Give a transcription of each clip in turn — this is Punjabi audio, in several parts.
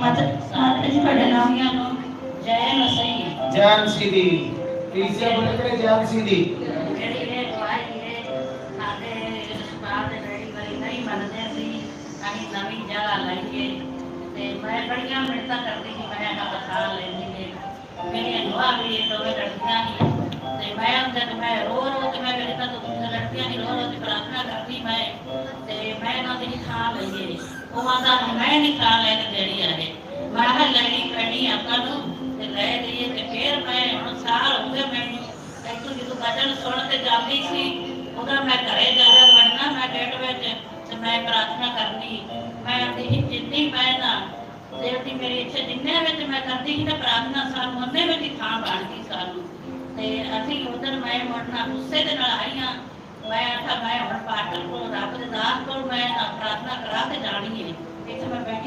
ਮਾਤਾ ਮਾਤਾ ਜੀ ਤੁਹਾਡਾ ਨਾਮ ਜੈ ਮਸੀਹ ਜੈਨ ਸਿੱਧੀ ਤੀਸਰਾ ਬੋਲ ਕੇ ਜੈਨ ਸਿੱਧੀ ਜਿਹੜੀ ਇਹ ਦਵਾਈ ਹੈ ਸਾਡੇ ਦੇ ਡੈਡੀ ਵਾਲੀ ਨਹੀਂ ਮੰਨਦੇ ਸੀ ਅਸੀਂ ਨਵੀਂ ਜਗ੍ਹਾ ਲਈਏ ਤੇ ਮੈਂ ਬੜੀਆਂ ਮਿਹਨਤਾਂ ਕਰਦੀ ਸੀ ਮੈਂ ਆਹ ਬਖਾ ਲੈਂਦੀ ਸੀ ਮੇਰੀਆਂ ਦੁਆ ਵੀ ਇਹ ਦੋਵੇਂ ਲੜਕੀਆਂ ਸੀ ਤੇ ਮੈਂ ਅੰਦਰ ਮੈਂ ਰੋ ਰੋ ਕੇ ਮੈਂ ਮੇਰੇ ਤਾਂ ਦੂਜੀਆਂ ਲੜਕੀਆਂ ਦੀ ਰੋ ਰੋ ਕੇ ਪ੍ਰਾਰਥਨਾ ਕਰਦੀ ਮੈਂ ਤੇ ਮੈਂ ਇਹਨਾਂ ਦੀ ਥਾਂ ਲਈਏ ਉਹ ਆਂਦਾ ਮੈਂ ਨਹੀਂ ਥਾਂ ਲੈ ਕੇ ਦੇਣੀ ਆ ਮੈਂ ਕਿਹਾ ਲੈਣੀ ਪੈਣੀ ਆਪਾਂ ਨੂੰ ਤੇ ਲੈ ਲਈਏ ਤੇ ਫਿਰ ਮੈਂ ਹੁਣ ਸਾਲ ਹੋ ਗਏ ਮੈਨੂੰ ਇੱਥੋਂ ਜਦੋਂ ਭਜਨ ਸੁਣ ਕੇ ਜਾਂਦੀ ਸੀ, ਉਹਦਾ ਮੈਂ ਘਰੇ ਜਾ ਵੜਨਾ, ਮੈਂ ਗੇਟ ਵਿੱਚ ਤੇ ਮੈਂ ਪ੍ਰਾਰਥਨਾ ਕਰਨੀ। ਮੈਂ ਆਪਣੀ ਜਿੰਨੀ ਮੈਂ ਨਾ ਦੇਵਤੀ ਮੇਰੀ ਇੱਥੇ ਜਿੰਨੇ ਵਿੱਚ ਮੈਂ ਕਰਦੀ ਸੀ ਤੇ ਪ੍ਰਾਰਥਨਾ ਸਾਨੂੰ ਉਹਨੇ ਵਿੱਚ ਹੀ ਥਾਂ ਬਣ ਸਾਨੂੰ। ਤੇ ਅਸੀਂ ਉਧਰ ਮੈਂ ਮੁੜਨਾ, ਗੁੱਸੇ ਦੇ ਨਾਲ ਆਈਆਂ ਮੈਂ ਆਖਾ ਮੈਂ ਹੁਣ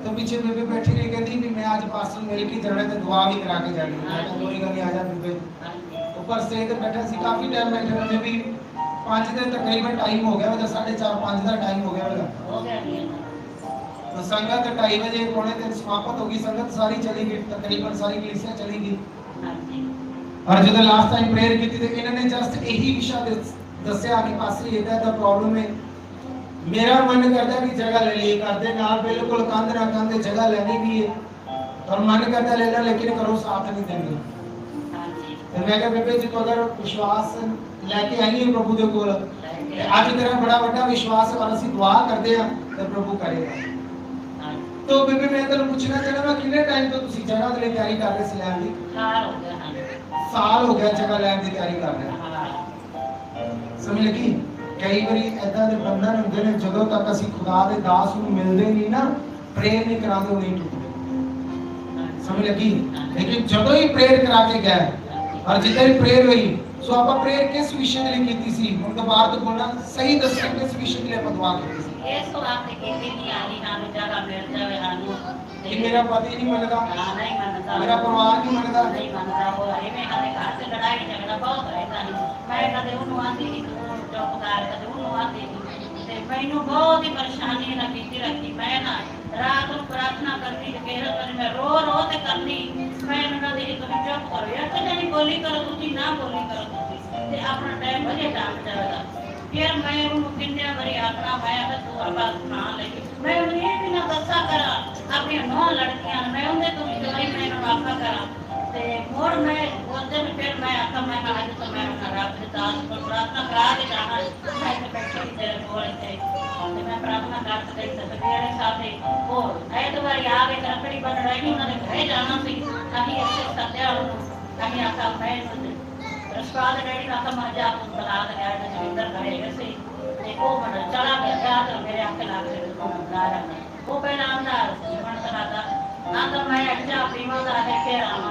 तो पीछे बेबे बैठी रही कहती भी मैं आज पास्टर मिल के जाना तो दुआ भी करा के जानी मैं तो कोई गल नहीं आ जा बेबे ਹਾਂਜੀ ऊपर से तो बैठा सी काफी टाइम बैठे मुझे भी पाँच दिन तकरीबन टाइम हो गया मतलब साढ़े चार पाँच का टाइम हो गया मेरा ਹੋ ਗਿਆ ਜੀ तो संगत ढाई बजे पौने दिन समाप्त होगी संगत सारी चली गई तकरीबन सारी कलीसिया चली गई ਹਾਂਜੀ ਔਰ ਜਦੋਂ ਲਾਸਟ ਟਾਈਮ ਪ੍ਰੇਅਰ ਕੀਤੀ ਤੇ ਇਹਨਾਂ ਨੇ ਜਸਟ ਇਹੀ ਵਿਸ਼ਾ ਦੱਸ- ਦੱਸਿਆ ਕਿ ਪਾਸੇ ਇਹਦਾ ਦਾ ਪ੍ਰੋਬਲਮ ਹੈ ਮੇਰਾ ਮਨ ਕਰਦਾ ਵੀ ਜਗ੍ਹਾ ਲੈ ਲਈ ਕਰਦੇ ਨਾਲ ਬਿਲਕੁਲ ਕੰਧ ਨਾ ਕੰਧ ਜਗ੍ਹਾ ਲੈਣੀ ਵੀ ਹੈ। ਔਰ ਮਨ ਕਰਦਾ ਲੈ ਲੈ ਲੇਕਿਨ ਕਰੋ ਸਾਥ ਨਹੀਂ ਹਾਂਜੀ ਤੇ ਮੈਂ ਕਿਹਾ ਬੇਬੇ ਜੀ ਤੋਂ ਅਗਰ ਵਿਸ਼ਵਾਸ ਲੈ ਕੇ ਆਈਏ ਪ੍ਰਭੂ ਦੇ ਕੋਲ ਕੇ ਅੱਜ ਤੇਰਾ ਬੜਾ ਵੱਡਾ ਵਿਸ਼ਵਾਸ ਔਰ ਅਸੀਂ ਦੁਆ ਕਰਦੇ ਹਾਂ ਤੇ ਪ੍ਰਭੂ ਕਰੇਗਾ। ਤੋ ਬੇਬੇ ਮੈਂ ਤੈਨੂੰ ਪੁੱਛਣਾ ਚਾਹੁੰਦਾ ਮੈਂ ਕਿੰਨੇ ਟਾਈਮ ਤੋਂ ਤੁਸੀਂ ਜਗ੍ਹਾ ਦੇ ਲਈ ਤਿਆਰੀ ਕਰ ਰਹੇ ਸੀ ਲੈਣ ਦੀ? ਸਾਲ ਹੋ ਗਿਆ ਸਾਲ ਹੋ ਗਿਆ ਜਗ੍ਹਾ ਲੈਣ ਦੀ ਤਿਆਰੀ ਕਰ ਰਹੇ। ਸਮਝ ਲੱਗੀ? ਕਈ ਵਾਰੀ ਐਦਾਂ ਦੇ ਬੰਧਨ ਹੁੰਦੇ ਨੇ ਜਦੋਂ ਤੱਕ ਅਸੀਂ ਖੁਦਾ ਦੇ ਦਾਸ ਨੂੰ ਮਿਲਦੇ ਨਹੀਂ ਨਾ ਪ੍ਰੇਅਰ ਨਹੀਂ ਕਰਾਉਂਦੇ ਉਹ ਨਹੀਂ ਟੁੱਟਦੇ। ਸਮਝ ਲੱਗੀ? ਲੇਕਿਨ ਜਦੋਂ ਹੀ ਪ੍ਰੇਅਰ ਕਰਾ ਕੇ ਗਏ ਔਰ ਜਿੱਦਾਂ ਹੀ ਪ੍ਰੇਅਰ ਹੋਈ ਸੋ ਆਪਾਂ ਪ੍ਰੇਅਰ ਕਿਸ ਵਿਸ਼ੇ ਦੇ ਲਈ ਕੀਤੀ ਸੀ? ਹੁਣ ਦੁਬਾਰਾ ਤੋਂ ਬੋਲਣਾ ਸਹੀ ਦੱਸੋ ਕਿਸ ਵਿਸ਼ੇ ਦੇ ਲਈ ਆਪਾਂ ਦੁਆ ਕੀਤੀ ਸੀ? ਇਸ ਵਾਸਤੇ ਕੀਤੀ ਨਹੀਂ ਆਲੀ ਨਾਲ ਜਗ੍ਹਾ ਮਿਲ ਜਾਵੇ ਸਾਨੂੰ। ਕਿ ਮੇਰਾ ਪਤੀ ਨਹੀਂ ਮੰਨਦਾ? ਹਾਂ, ਨਹੀਂ ਮੰਨਦਾ। ਮੇਰਾ ਪਰਿਵਾਰ ਨਹੀਂ ਮੰਨਦਾ? ਨਹੀਂ ਮੰਨਦਾ ਉਹ ਐਵੇਂ ਕਦੇ ਘਰ 'ਚ ਲੜਾਈ ਝਗੜਾ ਬਹੁਤ ਰਹਿੰਦਾ ਮੈਂ ਕਦੇ ਉਹਨੂੰ ਆਂਦੀ ਸੀ ਤੂੰ ਚੁੱਪਦਾਰ ਕਦੇ ਤੇ ਮੈਨੂੰ ਬਹੁਤ ਹੀ ਪਰੇਸ਼ਾਨੀ ਨਾਲ ਕੀਤੀ ਰੱਖੀ, ਮੈਂ ਨਾ ਰਾਤ ਨੂੰ ਪ੍ਰਾਰਥਨਾ ਕਰਦੀ ਤੇ ਕਿਹੜਾ ਮੈਂ ਰੋ ਰੋ ਤੇ ਕਰਨੀ। ਮੈਂ ਉਹਨਾਂ ਦੀ ਤੁਸੀਂ ਚੁੱਪ ਕਰੋ ਯਾਰ ਕਦੇ ਨਹੀਂ, ਬੋਲੀ ਕਰੋ ਤੁਸੀਂ, ਨਾ ਬੋਲੀ ਕਰੋ ਤੁਸੀਂ। ਤੇ ਆਪਣਾ ਟਾਈਮ ਵਧੀਆ ਟਾਈਮ ਚੱਲਦਾ। ਫਿਰ ਮੈਂ ਉਹਨੂੰ ਕਿੰਨੇ ਵਾਰੀ ਆਖਣਾ, ਮੈਂ ਆਖ ਤੂੰ ਆਪਾਂ ਨਾ ਲੈ। ਮੈਂ ਉਹਨੂੰ ਇਹ ਵੀ ਨਾ ਦੱਸਾ ਕਰਾਂ, ਆਪਣੀਆਂ ਨੌ ਲੜਕੀਆਂ ਮੈਂ ਉਹਦੇ ਤੋਂ ਵੀ ਜਵਾਈ, ਮੈਂ ਇਹਨੂੰ ਆਖਾ ਕਰਾਂ ਤੇ ਮੋੜ ਮੈਂ ਉਸ ਦਿਨ ਫਿਰ ਮੈਂ ਆਖਾ ਮੈਂ ਕਿਹਾ ਅੱਜ ਤੋਂ ਮੈਂ ਆਪਣਾ ਰੱਬ ਦੇ ਦਾਸ ਕੋਲ ਪ੍ਰਾਰਥਨਾ ਕਰਾ ਕੇ ਜਾਣਾ ਮੈਂ ਇੱਥੇ ਬੈਠੀ ਸੀ ਤੇਰੇ ਕੋਲ ਇੱਥੇ ਤੇ ਮੈਂ ਪ੍ਰਾਰਥਨਾ ਕਰਕੇ ਗਈ ਤੇ ਸਵੇਰੇ ਸਾਥੇ ਉਹ ਐਤਵਾਰੀ ਆ ਕੇ ਰੱਖੜੀ ਬੰਨ ਰਹੀ ਉਹਨਾਂ ਦੇ ਘਰੇ ਜਾਣਾ ਸੀ ਅਸੀਂ ਇੱਥੇ ਸੱਦਿਆ ਉਹਨੂੰ ਅਸੀਂ ਆਖਾ ਮੈਂ ਇਹਨੂੰ ਰਸਪਾਲ ਦੇ ਡੈਡੀ ਦਾ ਕੰਮ ਜਾ ਕੇ ਬਣਾ ਕੇ ਆਇਆ ਤੇ ਜਵਿੰਦਰ ਘਰੇ ਗਏ ਸੀ ਤੇ ਉਹ ਮਨ ਚਲਾ ਗਿਆ ਜਾ ਤੇ ਮੇਰੇ ਅੱਖ ਲੱਗ ਗਈ ਤੇ ਮੈਂ ਬਣਾ ਰਿਹਾ ਉਹ ਪਹਿਲਾਂ ਆਂਦਾ ਜੀਵਨ ਕਰਾਦਾ ਆਂਦਾ ਮੈਂ ਅੱਜਾ ਪੀਵਾਂ ਦਾ ਹੈ ਫੇਰ ਆਵਾਂ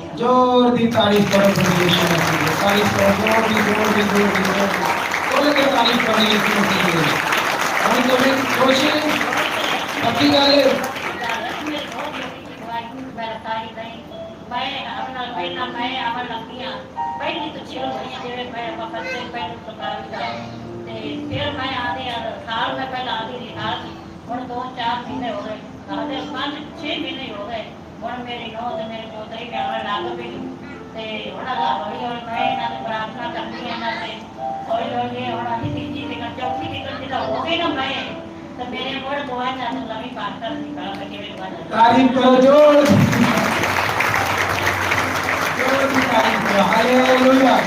ਘਰੇ ਇਹਨਾਂ ਗੱਲਬਾਤ ਕੀਤੀ ਇਹਨਾਂ ਦੀ ਗੱਲ ਕਰੀ ਹੁਣ ਫਾਈਨਲ ਹੋ ਗਈ ਫਾਈਨਲ ਹੋ ਗਿਆ जोर दी तारीफ करो परमेश्वर के लिए तारीफ करो जोर दी जोर दी जोर दी जोर दी बोले के तारीफ करो यीशु मसीह के लिए हम तो भी खुश हैं पक्की गल है ਮੈਂ ਆਪਣਾ ਪਹਿਲਾਂ ਮੈਂ ਅਮਰ ਲੱਗੀਆਂ ਪਹਿਲੀ ਤੋਂ ਚਿਰ ਹੋਈ ਜਿਹੜੇ ਮੈਂ ਵਕਤ ਤੇ ਪਹਿਲ ਪ੍ਰਕਾਰ ਦਾ ਤੇ ਫਿਰ ਮੈਂ ਆਦੇ ਆ ਹੁਣ ਮੇਰੀ ਨੋਹ ਤੇ ਮੇਰੇ ਪੋਤਰੇ ਕਹਿਣ ਲੱਗ ਪਈ ਤੇ ਉਹਨਾਂ ਦਾ ਹੌਲੀ ਹੌਲੀ ਮੈਂ ਇਹਨਾਂ ਨੂੰ ਪ੍ਰਾਰਥਨਾ ਕਰਦੀ ਇਹਨਾਂ ਤੇ। ਹੌਲੀ ਹੌਲੀ ਹੁਣ ਅਸੀਂ ਤੀਜੀ ਟਿਕਟ ਚੌਥੀ ਟਿਕਟ ਜਿਹੜਾ ਹੋ ਗਈ ਨਾ ਮੈਂ, ਤੇ ਮੇਰੇ ਕੋਲ ਦੁਆ ਚਾਹਤ ਲਵੀ ਪਾਸ ਕਰ ਨਿਕਾਲ ਕੇ ਮੇਰੇ ਕੋਲ ਤਾਰੀਮ ਕਰੋ ਜੋਰ ਜੋਰ ਦੀ ਤਾਰੀਮ ਕਰੋ। ਹਾਲੇਲੂਇਆ।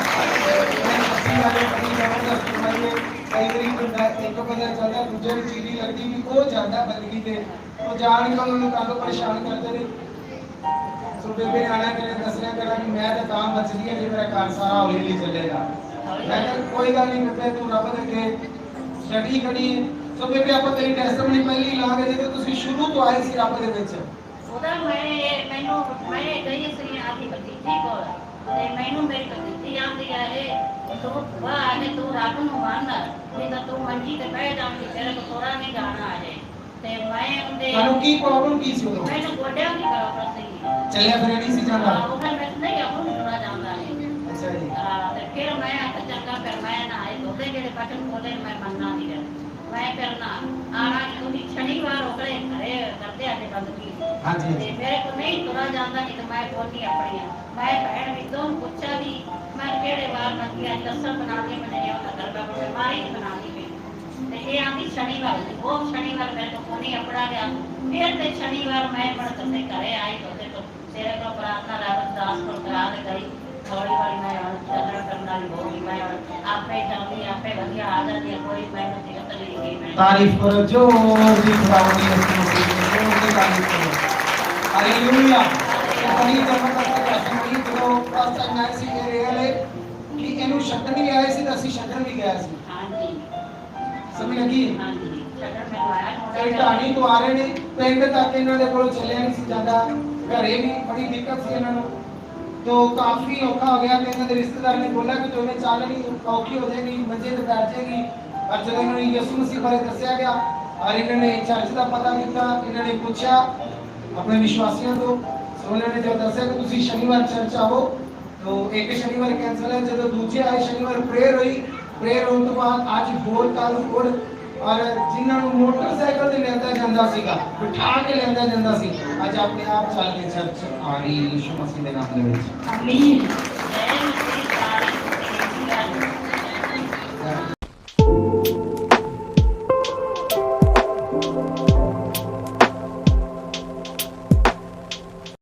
ਕਈ ਵਾਰੀ ਬੰਦਾ ਇੱਕ ਬੰਦਾ ਚੱਲਦਾ, ਦੂਜੇ ਨੂੰ ਚੀਰੀ ਲੱਗਦੀ ਵੀ ਉਹ ਜਾਂਦਾ ਬਦਲੀ ਤੇ। ਉਹ ਜਾਣ ਕੇ ਉਹਨੂੰ ਕੱਲ ਪਰੇਸ਼ਾਨ ਕਰਦੇ ਨੇ? ਸੋ ਬੇਬੇ ਨੇ ਆਣਾ ਕਰੇ ਦੱਸਣਾ ਕਰਾਂ ਕਿ ਮੈਂ ਤਾਂ ਤਾਂ ਬਚਦੀ ਹੈ ਜੇ ਮੇਰਾ ਘਰ ਸਾਰਾ ਹੌਲੀ ਹੌਲੀ ਚੱਲੇਗਾ। ਮੈਂ ਕਿਹਾ ਕੋਈ ਗੱਲ ਨਹੀਂ ਬੇਬੇ ਤੂੰ ਰੱਬ ਦੇ ਅੱਗੇ ਸਟੱਡੀ ਕਰੀ ਸੋ ਬੇਬੇ ਆਪਾਂ ਤੇਰੀ ਟੈਸਟਮਨੀ ਪਹਿਲੀ ਲਾ ਕੇ ਜਦੋਂ ਤੁਸੀਂ ਸ਼ੁਰੂ ਤੋਂ ਆਏ ਸੀ ਰੱਬ ਦੇ ਵਿੱਚ। ਉਹਦਾ ਮੈਂ ਮੈਨੂੰ ਮੈਂ ਗਈ ਸੀ ਆਦੀ ਭਤੀਜੀ ਕੋਲ ਤੇ ਮੈਨੂੰ ਮੇਰੀ ਭਤੀਜੀ ਆਂਦੀ ਹੈ ਤੂੰ ਵਾਹ ਨੇ ਤੂੰ ਰੱਬ ਨੂੰ ਮੰਨ। ਨਹੀਂ ਤਾਂ ਤੂੰ ਮੰਜੀ ਤੇ ਬਹਿ ਜਾਉਂਦੀ ਤੇਰੇ ਕੋ ਥੋੜਾ ਨਹੀਂ ਜਾਣਾ ਹੈ ਤੇ ਮੈਂ ਉਹਦੇ ਤੁਹਾਨੂੰ ਕੀ ਪ੍ਰੋਬਲਮ ਕੀ ਸੀ ਉਦੋਂ? ਮੈਨੂੰ ਗੋਡਿਆਂ ਦੀ ਪ੍ਰੋਬਲਮ ਸੀ ਚੱਲਿਆ ਫਿਰ ਨਹੀਂ ਸੀ ਜਾਂਦਾ। ਉਹ ਕਹਿੰਦਾ ਨਹੀਂ ਨੂੰ ਥੋੜਾ ਜਾਂਦਾ ਹੈ ਅੱਛਾ ਜੀ। ਹਾਂ, ਤੇ ਫਿਰ ਮੈਂ ਆਖ ਚੰਗਾ ਫਿਰ ਮੈਂ ਨਾ ਆਏ ਦੋਦੇ ਜਿਹੜੇ ਬਟਨ ਖੋਲੇ ਮੈਂ ਮੰਨਣਾ ਨਹੀਂ ਮੈਂ ਫਿਰ ਨਾ ਆਣਾ ਤੁਸੀਂ ਸ਼ਨੀਵਾਰ ਉਹਦੇ ਘਰੇ ਕਰਦੇ ਆ ਤੇ ਬੰਦਗੀ ਹਾਂਜੀ ਤੇ ਮੇਰੇ ਕੋਲ ਨਹੀਂ ਤੁਰਾ ਜਾਂਦਾ ਨਹੀਂ ਤੇ ਮੈਂ ਬੋਲੀ ਆਪਣੀਆਂ ਮੈਂ ਭੈਣ ਵੀ ਦੋਨ ਪੁੱਛਿਆ ਵੀ ਮੈਂ ਕਿਹੜੇ ਵਾਰ ਮੰਗੀ ਅੱਜ ਲਸਣ ਬਣਾ ਕੇ ਮੈਂ ਨਹੀਂ ਆਉਂਦਾ ਕਰਦਾ ਕੋਈ ਮਾਰੀ ਬਣਾਉਣੀ ਪਈ ਤੇ ਇਹ ਆਂਦੀ ਸ਼ਨੀਵਾਰ ਉਹ ਸ਼ਨੀਵਾਰ ਮੇਰੇ ਕੋਲ ਕੋਨੀ ਆਪਣਾ ਗਿਆ ਫਿਰ ਤੇ ਸ਼ਨੀਵਾਰ ਮੈਂ ਮੜ ਤੇ ਘਰੇ ਆਈ ਉਹਦੇ ਤੋਂ ਤੇਰੇ ਕੋਲ ਪ੍ਰਾਰਥਨਾ ਰਾਵਤ ਦਾਸ ਕੋਲ ਕਰਾ ਕੇ ਗਈ ਹੌਲੀ ਹੌਲੀ ਮੈਂ ਹੁਣ ਚੱਲਣ ਕਰਨ ਵਾਲੀ ਹੋ ਗਈ ਮੈਂ ਹੁਣ ਆਪੇ ਜਾਂਦੀ ਆਪੇ ਵਧੀਆ ਆ ਜਾਂਦੀ ਹੈ, ਕੋਈ ਮੈਨੂੰ ਦਿੱਕਤ ਨਹੀਂ ਗਈ ਮੈਂ ਤਾਰੀਫ ਕਰੋ ਜੋ ਜੀ ਖੁਦਾਵੰਦੀ ਹਸਤੀ ਦੀ ਜੋ ਦੀ ਤਾਰੀਫ ਕਰੋ ਹਾਲੇਲੂਇਆ ਇਹ ਬੜੀ ਜ਼ਬਰਦਸਤ ਟੈਸਟਮਨੀ ਜਦੋਂ ਪਾਸਟਰ ਨੈਂਸੀ ਕਹਿ ਰਹੇ ਕਿ ਇਹਨੂੰ ਛੱਡਣ ਵੀ ਆਏ ਸੀ ਤਾਂ ਅਸੀਂ ਛੱਡਣ ਵੀ ਗਏ ਸੀ। ਹਾਂਜੀ। ਸਮਝ ਲੱਗੀ? ਹਾਂਜੀ। ਛੱਡਣ ਮੈਨੂੰ ਆਇਆ। ਹੁਣ ਢਾਣੀ ਤੋਂ ਆ ਰਹੇ ਨੇ। ਪਿੰਡ ਤੱਕ ਇਹਨਾਂ ਦੇ ਕੋਲ ਚੱਲਿਆ ਨਹੀਂ ਸੀ ਜਾਂਦਾ। ਘਰੇ ਵੀ ਬੜੀ ਦਿੱਕਤ ਸੀ ਇਹਨਾਂ ਨੂੰ। ਤੋ ਕਾਫੀ ਔਖਾ ਹੋ ਗਿਆ ਤੇ ਇਹਨਾਂ ਦੇ ਰਿਸ਼ਤੇਦਾਰ ਨੇ ਬੋਲਿਆ ਕਿ ਤੁਹਾਨੂੰ ਚੱਲ ਔਖੀ ਹੋ ਜਾਏਗੀ, ਮੰਜੇ ਤੇ ਬੈਠ ਜਾਏਗੀ। ਪਰ ਜਦੋਂ ਇਹਨਾਂ ਨੂੰ ਯਿਸੂ ਮਸੀਹ ਬਾਰੇ ਦੱਸਿਆ ਗਿਆ ਔਰ ਇਹਨਾਂ ਨੇ ਚਰਚ ਦਾ ਪਤਾ ਕੀਤਾ, ਇਹਨਾਂ ਨੇ ਪੁੱਛਿਆ ਆਪਣੇ ਵਿਸ਼ਵਾਸੀਆਂ ਤੋਂ। ਸੋ ਇਹਨਾਂ ਨੇ ਜੋ ਦੱਸਿਆ ਕਿ ਤੁਸੀਂ ਸ਼ਨੀਵਾਰ ਚਰਚ ਆਵੋ, ਤੋ ਇੱਕ ਸ਼ਨੀਵਾਰ ਕੈਂਸਲ ਹੈ, ਜਦੋਂ ਦੂਜੇ ਆਏ, ਸ਼ਨੀਵਾਰ ਪ੍ਰੇਅਰ ਹੋਈ। ਪ੍ਰੇਅਰ ਹੋਣ ਤੋਂ ਬਾਅਦ ਅੱਜ ਹੋਰ ਕੱਲ ਹੋਰ ਔਰ ਜਿਨ੍ਹਾਂ ਨੂੰ ਮੋਟਰਸਾਈਕਲ ਤੇ ਲੈਂਦਾ ਜਾਂਦਾ ਸੀਗਾ, ਬਿਠਾ ਕੇ ਲੈਂਦਾ ਜਾਂਦਾ ਸੀ, ਅੱਜ ਆਪਣੇ ਆਪ ਚੱਲ ਕੇ ਚਰਚ ਆ ਰਹੀ ਯਿਸੂ ਮਸੀਹ ਦੇ ਨਾਮ ਦੇ ਵਿੱਚ। ਅਮੀਨ